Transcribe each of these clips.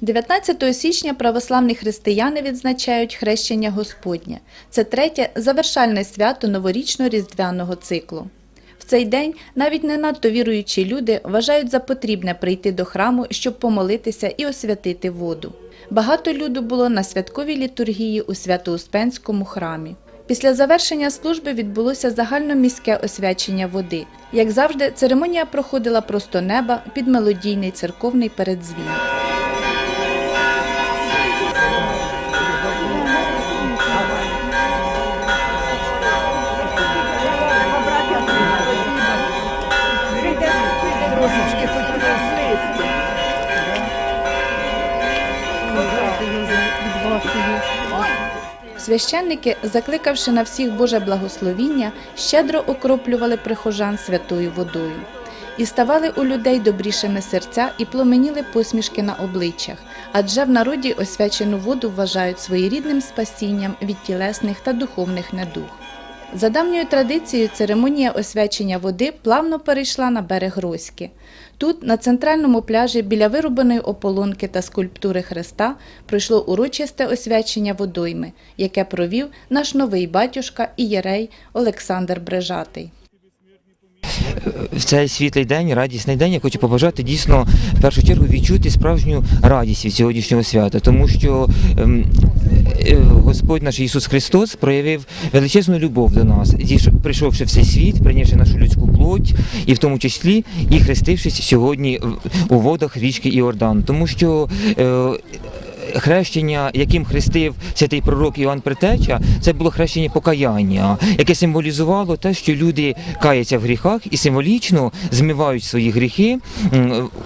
19 січня православні християни відзначають хрещення Господнє. Це третє завершальне свято новорічно-різдвяного циклу. В цей день навіть не надто віруючі люди вважають за потрібне прийти до храму, щоб помолитися і освятити воду. Багато люду було на святковій літургії у Свято-Успенському храмі. Після завершення служби відбулося загальноміське освячення води. Як завжди, церемонія проходила просто неба під мелодійний церковний передзвін. Священники, закликавши на всіх Боже благословіння, щедро окроплювали прихожан святою водою. І ставали у людей добрішими серця і пломеніли посмішки на обличчях, адже в народі освячену воду вважають своєрідним спасінням від тілесних та духовних недуг. За давньою традицією, церемонія освячення води плавно перейшла на берег Роськи. Тут, на центральному пляжі, біля вирубаної ополонки та скульптури Христа, пройшло урочисте освячення водойми, яке провів наш новий батюшка і єрей Олександр Брежатий. в цей світлий день, радісний день, я хочу побажати дійсно в першу чергу відчути справжню радість від сьогоднішнього свята, тому що ем, Господь наш Ісус Христос проявив величезну любов до нас, прийшовши в цей світ, прийнявши нашу людську плоть, і в тому числі і хрестившись сьогодні у водах річки Іордан, тому що. Хрещення, яким хрестив святий пророк Іоанн Притеча, це було хрещення покаяння, яке символізувало те, що люди каяться в гріхах і символічно змивають свої гріхи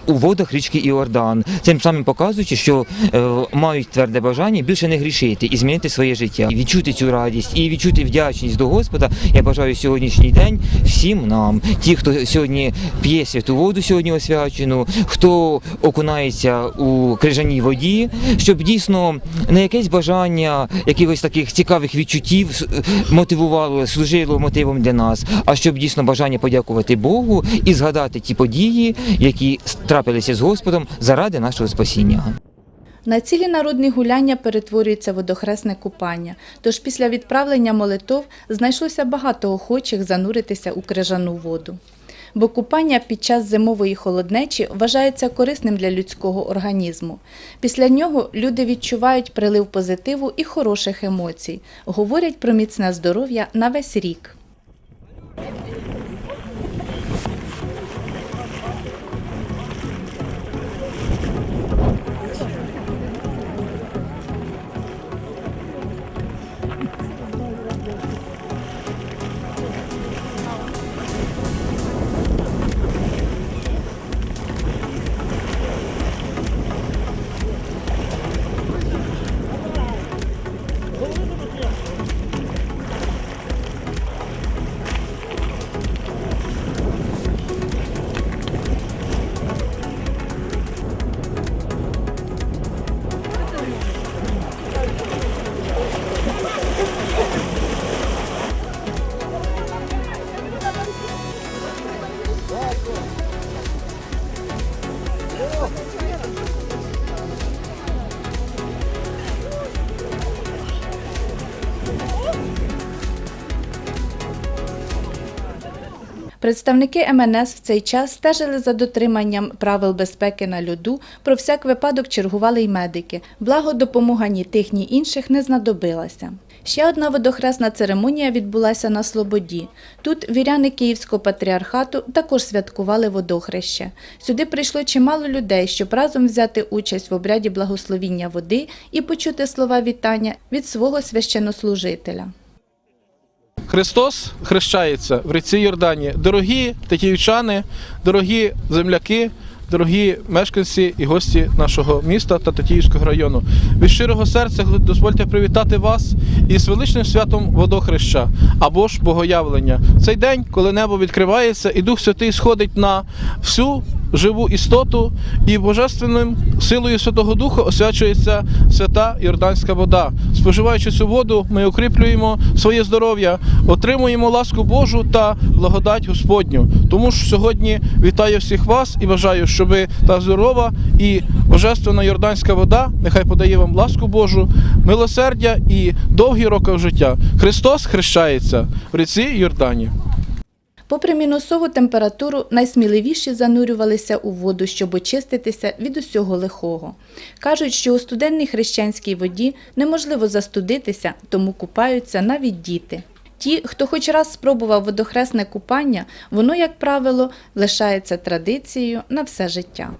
у водах річки Іордан, цим самим показуючи, що е, мають тверде бажання більше не грішити і змінити своє життя, і відчути цю радість і відчути вдячність до Господа. Я бажаю сьогоднішній день всім нам, ті, хто сьогодні п'є святу воду, сьогодні освячену, хто окунається у крижаній воді, щоб дійсно не якесь бажання якихось таких цікавих відчуттів мотивувало, служило мотивом для нас, а щоб дійсно бажання подякувати Богу і згадати ті події, які трапилися з Господом заради нашого спасіння. На цілі народні гуляння перетворюється водохресне купання, тож після відправлення молитов знайшлося багато охочих зануритися у крижану воду. Бо купання під час зимової холоднечі вважається корисним для людського організму. Після нього люди відчувають прилив позитиву і хороших емоцій, говорять про міцне здоров'я на весь рік. Представники МНС в цей час стежили за дотриманням правил безпеки на льоду, про всяк випадок чергували й медики. Благо, допомога ні тих, ні інших не знадобилася. Ще одна водохресна церемонія відбулася на Слободі. Тут віряни Київського патріархату також святкували водохреще. Сюди прийшло чимало людей, щоб разом взяти участь в обряді благословіння води і почути слова вітання від свого священнослужителя. Христос хрещається в ріці Йордані. Дорогі тетіївчани, дорогі земляки, дорогі мешканці і гості нашого міста та Тетіївського району. Від щирого серця дозвольте привітати вас із величним святом водохреща або ж богоявлення. Цей день, коли небо відкривається і Дух Святий сходить на всю живу істоту, і божественним силою Святого Духа освячується свята Йорданська вода. Споживаючи цю воду, ми укріплюємо своє здоров'я, отримуємо ласку Божу та благодать Господню. Тому ж сьогодні вітаю всіх вас і бажаю, щоб та здорова і божественна Йорданська вода нехай подає вам ласку Божу, милосердя і довгі роки життя. Христос хрещається в ріці Йордані. Попри мінусову температуру, найсміливіші занурювалися у воду, щоб очиститися від усього лихого. Кажуть, що у студенній хрещенській воді неможливо застудитися, тому купаються навіть діти. Ті, хто хоч раз спробував водохресне купання, воно, як правило, лишається традицією на все життя.